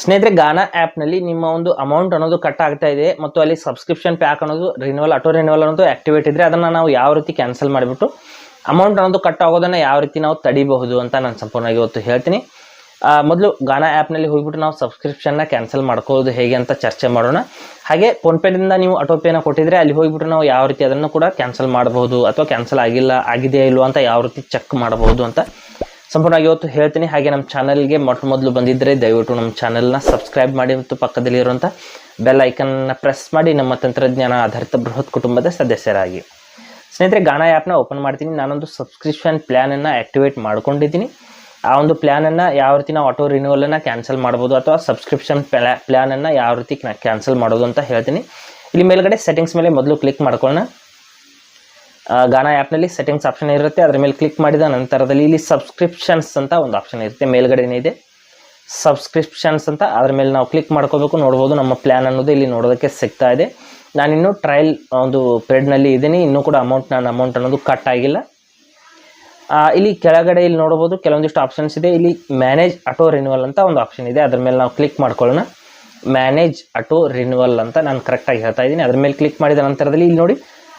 ಸ್ನೇಹಿತರೆ, ಗಾನಾ ಆ್ಯಪ್ನಲ್ಲಿ ನಿಮ್ಮ ಒಂದು ಅಮೌಂಟ್ ಅನ್ನೋದು ಕಟ್ ಆಗ್ತಾ ಇದೆ ಮತ್ತು ಅಲ್ಲಿ ಸಬ್ಸ್ಕ್ರಿಪ್ಷನ್ ಪ್ಯಾಕ್ ಅನ್ನೋದು ರಿನ್ಯೂವಲ್ ಆಟೋ ರಿನ್ಯೂವಲ್ ಅನ್ನೋದು ಆಕ್ಟಿವೇಟ್ ಇದ್ದರೆ ಅದನ್ನು ನಾವು ಯಾವ ರೀತಿ ಕ್ಯಾನ್ಸಲ್ ಮಾಡಿಬಿಟ್ಟು ಅಮೌಂಟ್ ಅನ್ನೋದು ಕಟ್ ಆಗೋದನ್ನು ಯಾವ ರೀತಿ ನಾವು ತಡಿಬಹುದು ಅಂತ ನಾನು ಸಂಪೂರ್ಣವಾಗಿ ಇವತ್ತು ಹೇಳ್ತೀನಿ. ಮೊದಲು ಗಾನಾ ಆ್ಯಪ್ನಲ್ಲಿ ಹೋಗಿಬಿಟ್ಟು ನಾವು ಸಬ್ಸ್ಕ್ರಿಪ್ಷನ್ನ ಕ್ಯಾನ್ಸಲ್ ಮಾಡ್ಕೊಳ್ಳೋದು ಹೇಗೆ ಅಂತ ಚರ್ಚೆ ಮಾಡೋಣ. ಹಾಗೆ ಫೋನ್ಪೇದಿಂದ ನೀವು ಆಟೋಪೇನ ಕೊಟ್ಟಿದ್ರೆ ಅಲ್ಲಿ ಹೋಗಿಬಿಟ್ಟು ನಾವು ಯಾವ ರೀತಿ ಅದನ್ನು ಕೂಡ ಕ್ಯಾನ್ಸಲ್ ಮಾಡಬಹುದು ಅಥವಾ ಕ್ಯಾನ್ಸಲ್ ಆಗಿಲ್ಲ, ಆಗಿದೆಯಾ ಇಲ್ವಾ ಅಂತ ಯಾವ ರೀತಿ ಚೆಕ್ ಮಾಡಬಹುದು ಅಂತ ಸಂಪೂರ್ಣವಾಗಿ ಇವತ್ತು ಹೇಳ್ತೀನಿ. ಹಾಗೆ ನಮ್ಮ ಚಾನಲ್ಗೆ ಮೊಟ್ಟ ಮೊದಲು ಬಂದಿದ್ದರೆ ದಯವಿಟ್ಟು ನಮ್ಮ ಚಾನಲ್ನ ಸಬ್ಸ್ಕ್ರೈಬ್ ಮಾಡಿ ಮತ್ತು ಪಕ್ಕದಲ್ಲಿರುವಂಥ ಬೆಲ್ ಐಕನ್ನ ಪ್ರೆಸ್ ಮಾಡಿ ನಮ್ಮ ತಂತ್ರಜ್ಞಾನ ಆಧಾರಿತ ಬೃಹತ್ ಕುಟುಂಬದ ಸದಸ್ಯರಾಗಿ. ಸ್ನೇಹಿತರೆ ಗಾಣ ಆ್ಯಪ್ನ ಓಪನ್ ಮಾಡ್ತೀನಿ. ನಾನೊಂದು ಸಬ್ಸ್ಕ್ರಿಪ್ಷನ್ ಪ್ಲ್ಯಾನನ್ನು ಆ್ಯಕ್ಟಿವೇಟ್ ಮಾಡ್ಕೊಂಡಿದ್ದೀನಿ. ಆ ಒಂದು ಪ್ಲ್ಯಾನನ್ನು ಯಾವ ರೀತಿ ನಾವು ಆಟೋ ರಿನ್ಯೂವಲನ್ನು ಕ್ಯಾನ್ಸಲ್ ಮಾಡ್ಬೋದು ಅಥವಾ ಸಬ್ಸ್ಕ್ರಿಪ್ಷನ್ ಪ್ಲ್ಯಾ ಪ್ಲ್ಯಾನನ್ನು ಯಾವ ರೀತಿ ಕ್ಯಾನ್ಸಲ್ ಮಾಡೋದು ಅಂತ ಹೇಳ್ತೀನಿ. ಇಲ್ಲಿ ಮೇಲ್ಗಡೆ ಸೆಟ್ಟಿಂಗ್ಸ್ ಮೇಲೆ ಮೊದಲು ಕ್ಲಿಕ್ ಮಾಡ್ಕೊಳ್ಳೋಣ. ಗಾನಾ ಆ್ಯಪ್ನಲ್ಲಿ ಸೆಟ್ಟಿಂಗ್ಸ್ ಆಪ್ಷನ್ ಇರುತ್ತೆ. ಅದರ ಮೇಲೆ ಕ್ಲಿಕ್ ಮಾಡಿದ ನಂತರದಲ್ಲಿ ಇಲ್ಲಿ ಸಬ್ಸ್ಕ್ರಿಪ್ಷನ್ಸ್ ಅಂತ ಒಂದು ಆಪ್ಷನ್ ಇರುತ್ತೆ. ಮೇಲ್ಗಡೆನೇ ಇದೆ. ಸಬ್ಸ್ಕ್ರಿಪ್ಷನ್ಸ್ ಅಂತ ಅದ್ರ ಮೇಲೆ ನಾವು ಕ್ಲಿಕ್ ಮಾಡ್ಕೋಬೇಕು. ನೋಡ್ಬೋದು ನಮ್ಮ ಪ್ಲ್ಯಾನ್ ಅನ್ನೋದು ಇಲ್ಲಿ ನೋಡೋದಕ್ಕೆ ಸಿಗ್ತಾ ಇದೆ. ನಾನಿನ್ನು ಟ್ರಯಲ್ ಒಂದು ಪೀರಿಯಡ್ನಲ್ಲಿ ಇದ್ದೀನಿ. ಇನ್ನೂ ಕೂಡ ಅಮೌಂಟ್ ನಾನು ಅಮೌಂಟ್ ಅನ್ನೋದು ಕಟ್ ಆಗಿಲ್ಲ. ಇಲ್ಲಿ ಕೆಳಗಡೆ ಇಲ್ಲಿ ನೋಡ್ಬೋದು ಕೆಲವೊಂದಿಷ್ಟು ಆಪ್ಷನ್ಸ್ ಇದೆ. ಇಲ್ಲಿ ಮ್ಯಾನೇಜ್ ಆಟೋ ರಿನ್ಯೂವಲ್ ಅಂತ ಒಂದು ಆಪ್ಷನ್ ಇದೆ. ಅದ್ರ ಮೇಲೆ ನಾವು ಕ್ಲಿಕ್ ಮಾಡ್ಕೊಳ್ಳೋಣ. ಮ್ಯಾನೇಜ್ ಆಟೋ ರಿನ್ಯೂವಲ್ ಅಂತ ನಾನು ಕರೆಕ್ಟಾಗಿ ಹೇಳ್ತಾ ಇದ್ದೀನಿ. ಅದ್ರ ಮೇಲೆ ಕ್ಲಿಕ್ ಮಾಡಿದ ನಂತರದಲ್ಲಿ ಇಲ್ಲಿ ನೋಡಿ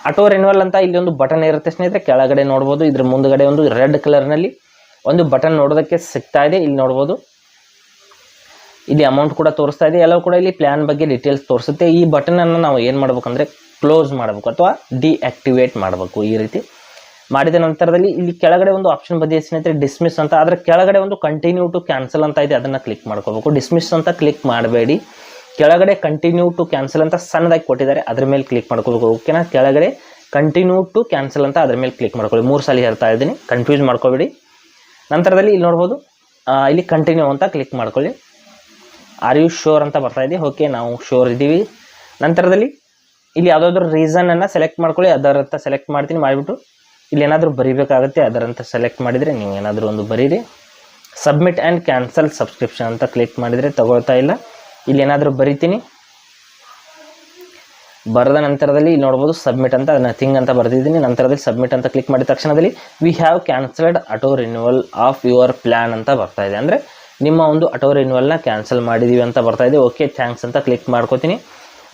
ಆಟೋ ರಿನ್ಯೂವಲ್ ಅಂತ ಇಲ್ಲಿ ಒಂದು ಬಟನ್ ಇರುತ್ತೆ ಸ್ನೇಹಿತರೆ. ಕೆಳಗಡೆ ನೋಡ್ಬೋದು, ಇದ್ರ ಮುಂದ್ಗಡೆ ಒಂದು ರೆಡ್ ಕಲರ್ನಲ್ಲಿ ಒಂದು ಬಟನ್ ನೋಡೋದಕ್ಕೆ ಸಿಗ್ತಾ ಇದೆ. ಇಲ್ಲಿ ನೋಡ್ಬೋದು. ಇಲ್ಲಿ ಅಮೌಂಟ್ ಕೂಡ ತೋರಿಸ್ತಾ ಇದೆ. ಎಲ್ಲವೂ ಕೂಡ ಇಲ್ಲಿ ಪ್ಲಾನ್ ಬಗ್ಗೆ ಡೀಟೇಲ್ಸ್ ತೋರಿಸುತ್ತೆ. ಈ ಬಟನನ್ನು ನಾವು ಏನು ಮಾಡ್ಬೇಕಂದ್ರೆ ಕ್ಲೋಸ್ ಮಾಡಬೇಕು ಅಥವಾ ಡಿಆಕ್ಟಿವೇಟ್ ಮಾಡಬೇಕು ಈ ರೀತಿ. ಮಾಡಿದ ನಂತರದಲ್ಲಿ ಇಲ್ಲಿ ಕೆಳಗಡೆ ಒಂದು ಆಪ್ಷನ್ ಬಂದಿದೆ ಸ್ನೇಹಿತರೆ ಡಿಸ್ಮಿಸ್ ಅಂತ. ಅದರ ಕೆಳಗಡೆ ಒಂದು ಕಂಟಿನ್ಯೂ ಟು ಕ್ಯಾನ್ಸಲ್ ಅಂತ ಇದೆ. ಅದನ್ನು ಕ್ಲಿಕ್ ಮಾಡ್ಕೋಬೇಕು. ಡಿಸ್ಮಿಸ್ ಅಂತ ಕ್ಲಿಕ್ ಮಾಡಬೇಡಿ. ಕೆಳಗಡೆ ಕಂಟಿನ್ಯೂ ಟು ಕ್ಯಾನ್ಸಲ್ ಅಂತ ಸಣ್ಣದಾಗಿ ಕೊಟ್ಟಿದ್ದಾರೆ, ಅದ್ರ ಮೇಲೆ ಕ್ಲಿಕ್ ಮಾಡ್ಕೋಬೇಕು ಓಕೆನಾ ಕೆಳಗಡೆ ಕಂಟಿನ್ಯೂ ಟು ಕ್ಯಾನ್ಸಲ್ ಅಂತ ಅದ್ರ ಮೇಲೆ ಕ್ಲಿಕ್ ಮಾಡ್ಕೊಳ್ಳಿ. ಮೂರು ಸಲ ಹೇಳ್ತಾ ಇದ್ದೀನಿ ಕನ್ಫ್ಯೂಸ್ ಮಾಡ್ಕೋಬೇಡಿ. ನಂತರದಲ್ಲಿ ಇಲ್ಲಿ ನೋಡ್ಬೋದು ಇಲ್ಲಿ ಕಂಟಿನ್ಯೂ ಅಂತ ಕ್ಲಿಕ್ ಮಾಡ್ಕೊಳ್ಳಿ. ಆರ್ ಯು ಶೋರ್ ಅಂತ ಬರ್ತಾ ಇದೆ. ಓಕೆ ನಾವು ಶೋರ್ ಇದ್ದೀವಿ. ನಂತರದಲ್ಲಿ ಇಲ್ಲಿ ಯಾವುದಾದ್ರೂ ರೀಸನನ್ನು ಸೆಲೆಕ್ಟ್ ಮಾಡ್ಕೊಳ್ಳಿ, ಅದರಂತ ಸೆಲೆಕ್ಟ್ ಮಾಡ್ತೀನಿ, ಮಾಡಿಬಿಟ್ಟು ಇಲ್ಲಿ ಏನಾದರೂ ಬರಿಬೇಕಾಗುತ್ತೆ, ಅದರಂತ ಸೆಲೆಕ್ಟ್ ಮಾಡಿದರೆ ನೀವು ಏನಾದರೂ ಒಂದು ಬರೀರಿ. ಸಬ್ಮಿಟ್ ಆ್ಯಂಡ್ ಕ್ಯಾನ್ಸಲ್ ಸಬ್ಸ್ಕ್ರಿಪ್ಷನ್ ಅಂತ ಕ್ಲಿಕ್ ಮಾಡಿದರೆ ತಗೊಳ್ತಾ ಇಲ್ಲ. ಇಲ್ಲಿ ಏನಾದರೂ ಬರಿತೀನಿ. ಬರೆದ ನಂತರದಲ್ಲಿ ಇಲ್ಲಿ ನೋಡ್ಬೋದು ಸಬ್ಮಿಟ್ ಅಂತ ನಥಿಂಗ್ ಅಂತ ಬರೆದಿದ್ದೀನಿ. ನಂತರದಲ್ಲಿ ಸಬ್ಮಿಟ್ ಅಂತ ಕ್ಲಿಕ್ ಮಾಡಿದ ತಕ್ಷಣದಲ್ಲಿ we have cancelled auto renewal of your plan ಅಂತ ಬರ್ತಾ ಇದೆ. ಅಂದರೆ ನಿಮ್ಮ ಒಂದು ಆಟೋ ರಿನ್ಯೂವಲ್ನ ಕ್ಯಾನ್ಸಲ್ ಮಾಡಿದ್ದೀವಿ ಅಂತ ಬರ್ತಾ ಇದೆ. ಓಕೆ ಥ್ಯಾಂಕ್ಸ್ ಅಂತ ಕ್ಲಿಕ್ ಮಾಡ್ಕೋತೀನಿ.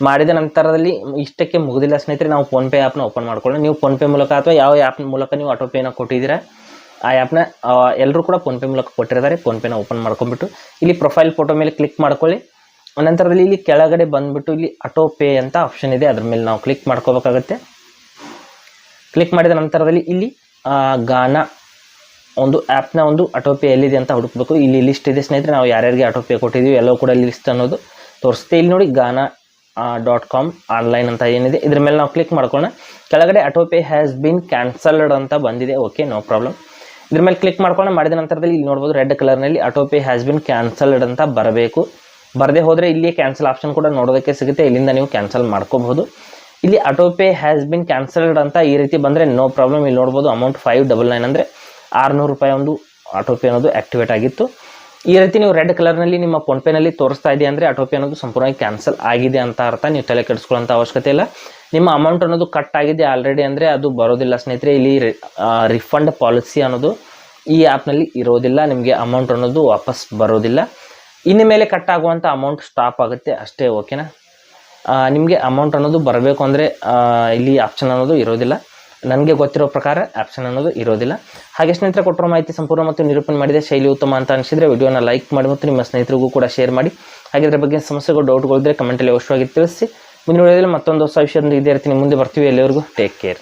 ಮಾಡಿದ ನಂತರದಲ್ಲಿ ಇಷ್ಟಕ್ಕೆ ಮುಗಿದಿಲ್ಲ ಸ್ನೇಹಿತರೆ, ನಾವು ಫೋನ್ಪೇ ಆ್ಯಪ್ನ ಓಪನ್ ಮಾಡ್ಕೊಳ್ಳೋಣ. ನೀವು ಫೋನ್ಪೇ ಮೂಲಕ ಅಥವಾ ಯಾವ ಆ್ಯಪ್ ಮೂಲಕ ನೀವು ಆಟೋ ಪೇನ ಕೊಟ್ಟಿದ್ದೀರಾ, ಆ ಆ್ಯಪ್ನ ಎಲ್ಲರೂ ಕೂಡ ಫೋನ್ಪೇ ಮೂಲಕ ಕೊಟ್ಟಿರ್ತಾರೆ. ಫೋನ್ಪೇನ ಓಪನ್ ಮಾಡ್ಕೊಂಡ್ಬಿಟ್ಟು ಇಲ್ಲಿ ಪ್ರೊಫೈಲ್ ಫೋಟೋ ಮೇಲೆ ಕ್ಲಿಕ್ ಮಾಡ್ಕೊಳ್ಳಿ. ನಂತರದಲ್ಲಿ ಇಲ್ಲಿ ಕೆಳಗಡೆ ಬಂದ್ಬಿಟ್ಟು ಇಲ್ಲಿ ಆಟೋ ಪೇ ಅಂತ ಆಪ್ಷನ್ ಇದೆ. ಅದ್ರ ಮೇಲೆ ನಾವು ಕ್ಲಿಕ್ ಮಾಡ್ಕೋಬೇಕಾಗತ್ತೆ. ಕ್ಲಿಕ್ ಮಾಡಿದ ನಂತರದಲ್ಲಿ ಇಲ್ಲಿ ಗಾನ ಒಂದು ಆ್ಯಪ್ನ ಒಂದು ಆಟೋ ಪೇ ಎಲ್ಲಿದೆ ಅಂತ ಹುಡುಕಬೇಕು. ಇಲ್ಲಿ ಲಿಸ್ಟ್ ಇದೆ ಸ್ನೇಹಿತರೆ, ನಾವು ಯಾರ್ಯಾರಿಗೆ ಆಟೋ ಪೇ ಕೊಟ್ಟಿದ್ದೀವಿ ಎಲ್ಲವೂ ಕೂಡ ಲಿಸ್ಟ್ ಅನ್ನೋದು ತೋರಿಸುತ್ತೆ. ಇಲ್ಲಿ ನೋಡಿ ಗಾನ ಡಾಟ್ ಕಾಮ್ ಆನ್ಲೈನ್ ಅಂತ ಏನಿದೆ. ಇದ್ರ ಮೇಲೆ ನಾವು ಕ್ಲಿಕ್ ಮಾಡ್ಕೊಳ್ಳೋಣ. ಕೆಳಗಡೆ auto pay has been cancelled ಅಂತ ಬಂದಿದೆ. ಓಕೆ ನೋ ಪ್ರಾಬ್ಲಮ್ ಇದ್ರ ಮೇಲೆ ಕ್ಲಿಕ್ ಮಾಡ್ಕೊಂಡು ಮಾಡಿದ ನಂತರದಲ್ಲಿ ಇಲ್ಲಿ ನೋಡ್ಬೋದು, red ಕಲರ್ನಲ್ಲಿ auto pay has been cancelled ಅಂತ ಬರಬೇಕು. ಬರದೇ ಹೋದರೆ ಇಲ್ಲಿ ಕ್ಯಾನ್ಸಲ್ ಆಪ್ಷನ್ ಕೂಡ ನೋಡೋದಕ್ಕೆ ಸಿಗುತ್ತೆ. ಇಲ್ಲಿಂದ ನೀವು ಕ್ಯಾನ್ಸಲ್ ಮಾಡ್ಕೋಬಹುದು. ಇಲ್ಲಿ auto pay has been cancelled ಅಂತ ಈ ರೀತಿ ಬಂದರೆ ನೋ ಪ್ರಾಬ್ಲಮ್ ಇಲ್ಲಿ ನೋಡ್ಬೋದು ಅಮೌಂಟ್ ಫೈವ್ ಡಬಲ್ ನೈನ್ ಅಂದರೆ ಆರುನೂರು ರೂಪಾಯಿ ಒಂದು ಆಟೋ ಪೇ ಅನ್ನೋದು ಆ್ಯಕ್ಟಿವೇಟ್ ಆಗಿತ್ತು. ಈ ರೀತಿ ನೀವು ರೆಡ್ ಕಲರ್ನಲ್ಲಿ ನಿಮ್ಮ ಫೋನ್ಪೇನಲ್ಲಿ ತೋರಿಸ್ತಾ ಇದೆ ಅಂದರೆ ಆಟೋ ಪೇ ಅನ್ನೋದು ಸಂಪೂರ್ಣವಾಗಿ ಕ್ಯಾನ್ಸಲ್ ಆಗಿದೆ ಅಂತ ಅರ್ಥ. ನೀವು ತಲೆ ಕೆಡಿಸ್ಕೊಳ್ಳೋಂಥ ಅವಶ್ಯಕತೆ ಇಲ್ಲ. ನಿಮ್ಮ ಅಮೌಂಟ್ ಅನ್ನೋದು ಕಟ್ ಆಗಿದೆ ಆಲ್ರೆಡಿ ಅಂದರೆ ಅದು ಬರೋದಿಲ್ಲ ಸ್ನೇಹಿತರೆ. ಇಲ್ಲಿ ರಿಫಂಡ್ ಪಾಲಿಸಿ ಅನ್ನೋದು ಈ ಆ್ಯಪ್ನಲ್ಲಿ ಇರೋದಿಲ್ಲ. ನಿಮಗೆ ಅಮೌಂಟ್ ಅನ್ನೋದು ವಾಪಸ್ ಬರೋದಿಲ್ಲ. ಇನ್ನು ಮೇಲೆ ಕಟ್ ಆಗುವಂಥ ಅಮೌಂಟ್ ಸ್ಟಾಪ್ ಆಗುತ್ತೆ ಅಷ್ಟೇ ಓಕೆನಾ ನಿಮಗೆ ಅಮೌಂಟ್ ಅನ್ನೋದು ಬರಬೇಕು ಅಂದರೆ ಇಲ್ಲಿ ಆಪ್ಷನ್ ಅನ್ನೋದು ಇರೋದಿಲ್ಲ. ನನಗೆ ಗೊತ್ತಿರೋ ಪ್ರಕಾರ ಆಪ್ಷನ್ ಅನ್ನೋದು ಇರೋದಿಲ್ಲ. ಹಾಗೆ ಸ್ನೇಹಿತರೆ, ಕೊಟ್ಟಿರೋ ಮಾಹಿತಿ ಸಂಪೂರ್ಣ ಮತ್ತು ನಿರೂಪಣೆ ಮಾಡಿದೆ. ಶೈಲಿ ಉತ್ತಮ ಅಂತ ಅನಿಸಿದರೆ ವಿಡಿಯೋನ ಲೈಕ್ ಮಾಡಿ ಮತ್ತು ನಿಮ್ಮ ಸ್ನೇಹಿತರಿಗೂ ಕೂಡ ಶೇರ್ ಮಾಡಿ. ಹಾಗೆ ಇದರ ಬಗ್ಗೆ ಸಮಸ್ಯೆಗಳು ಡೌಟ್ಗಳಿದ್ರೆ ಕಮೆಂಟಲ್ಲಿ ಅವಶ್ಯವಾಗಿ ತಿಳಿಸಿ. ಮುಂದಿನ ವಿಡಿಯೋದಲ್ಲಿ ಮತ್ತೊಂದು ಹೊಸ ವಿಷಯದಿಂದ ಇದೇ ರೀತಿ ನಿಮ್ಮ ಮುಂದೆ ಬರ್ತೀವಿ. ಎಲ್ಲರಿಗೂ ಟೇಕ್ ಕೇರ್